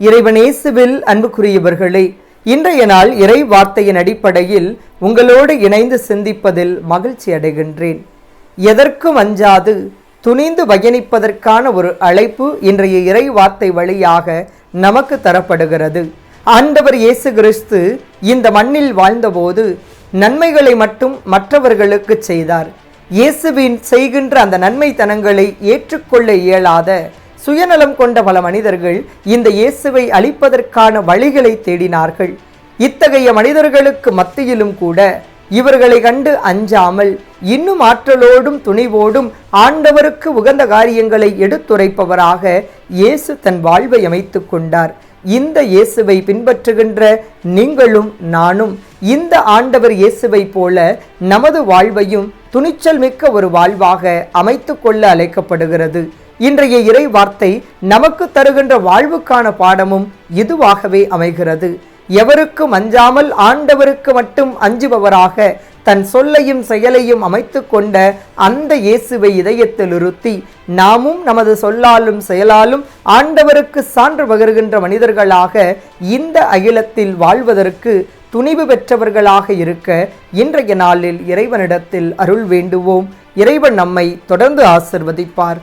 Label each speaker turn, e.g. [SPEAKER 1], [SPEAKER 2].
[SPEAKER 1] இறைவனேசுவில் அன்புக்குரியவர்களே இன்றைய நாள் இறை வார்த்தையின் அடிப்படையில் உங்களோடு இணைந்து சிந்திப்பதில் மகிழ்ச்சி அடைகின்றேன். எதற்கும் அஞ்சாது துணிந்து பயணிப்பதற்கான ஒரு அழைப்பு இன்றைய இறை வார்த்தை வழியாக நமக்கு தரப்படுகிறது. ஆண்டவர் இயேசு கிறிஸ்து இந்த மண்ணில் வாழ்ந்தபோது நன்மைகளை மட்டும் மற்றவர்களுக்கு செய்தார். இயேசுவின் செய்கின்ற அந்த நன்மைத்தனங்களை ஏற்றுக்கொள்ள இயலாத சுயநலம் கொண்ட பல மனிதர்கள் இந்த இயேசுவை அழிப்பதற்கான வழிகளை தேடினார்கள். இத்தகைய மனிதர்களுக்கு மத்தியிலும் கூட இவர்களை கண்டு அஞ்சாமல் இன்னும் ஆற்றலோடும் துணிவோடும் ஆண்டவருக்கு உகந்த காரியங்களை எடுத்துரைப்பவராக இயேசு தன் வாழ்வை அமைத்து கொண்டார். இந்த இயேசுவை பின்பற்றுகின்ற நீங்களும் நானும் இந்த ஆண்டவர் இயேசுவை போல நமது வாழ்வையும் துணிச்சல் மிக்க ஒரு வாழ்வாக அமைத்து கொள்ள அழைக்கப்படுகிறது. இன்றைய இறை வார்த்தை நமக்கு தருகின்ற வாழ்வுக்கான பாடமும் இதுவாகவே அமைகிறது. எவருக்கும் அஞ்சாமல் ஆண்டவருக்கு மட்டும் அஞ்சுபவராக தன் சொல்லையும் செயலையும் அமைத்து கொண்ட அந்த இயேசுவை இதயத்தில் இருத்தி நாமும் நமது சொல்லாலும் செயலாலும் ஆண்டவருக்கு சான்று பகிர்கின்ற மனிதர்களாக இந்த அகிலத்தில் வாழ்வதற்கு துணிவு பெற்றவர்களாக இருக்க இன்றைய நாளில் இறைவனிடத்தில் அருள் வேண்டுவோம். இறைவன் நம்மை தொடர்ந்து ஆசிர்வதிப்பார்.